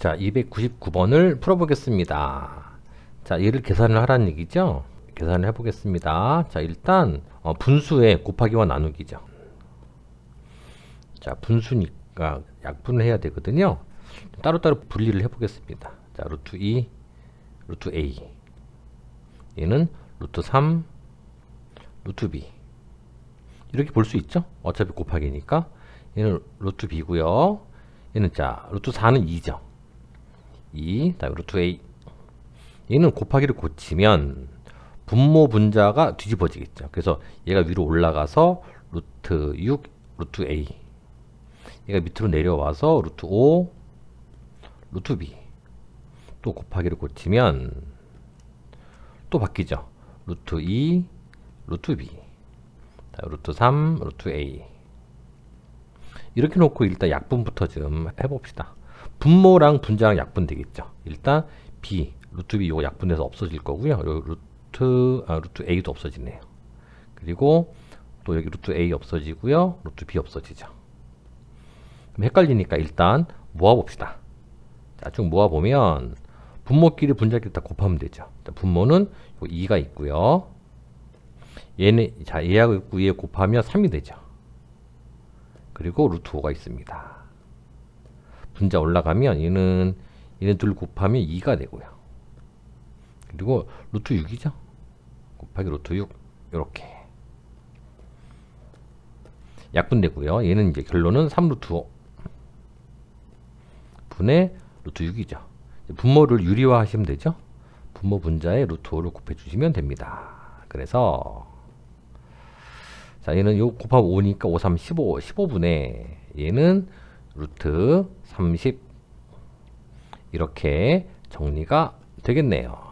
자, 299번을 풀어보겠습니다. 자, 얘를 계산을 하라는 얘기죠? 계산을 해보겠습니다. 자, 일단 어, 분수의 곱하기와 나누기죠. 자, 분수니까 약분을 해야 되거든요. 따로따로 분리를 해보겠습니다. 자, 루트 2, 루트 A. 얘는 루트 3, 루트 B. 이렇게 볼 수 있죠? 어차피 곱하기니까. 얘는 루트 B고요. 얘는 자, 루트 4는 2죠. 2, 다음에 루트 A. 얘는 곱하기를 고치면 분모 분자가 뒤집어지겠죠. 그래서 얘가 위로 올라가서 루트 6, 루트 A. 얘가 밑으로 내려와서 루트 5, 루트 B. 또 곱하기를 고치면 또 바뀌죠. 루트 2, 루트 B. 자, 루트 3, 루트 A. 이렇게 놓고 일단 약분부터 좀 해봅시다. 분모랑 분자랑 약분 되겠죠. 일단 B, 루트 B 요거 약분돼서 없어질 거고요. 요 루트, 아, 루트 A도 없어지네요. 그리고 또 여기 루트 A 없어지고요. 루트 B 없어지죠. 그럼 헷갈리니까 일단 모아봅시다. 자, 쭉 모아보면 분모끼리 분자끼리 다 곱하면 되죠. 자, 분모는 요 2가 있고요. 얘는 자 얘하고 있고 얘 곱하면 3이 되죠. 그리고 루트 5가 있습니다. 분자 올라가면 얘는 얘는 둘 곱하면 2가 되고요. 그리고 루트 6이죠. 곱하기 루트 6 이렇게 약분되고요. 얘는 이제 결론은 3 루트 5 분의 루트 6이죠. 분모를 유리화 하시면 되죠. 분모 분자에 루트 5를 곱해 주시면 됩니다. 그래서 자 얘는 요 곱하면 5니까 5, 3, 15, 15분의 얘는 루트 30 이렇게 정리가 되겠네요.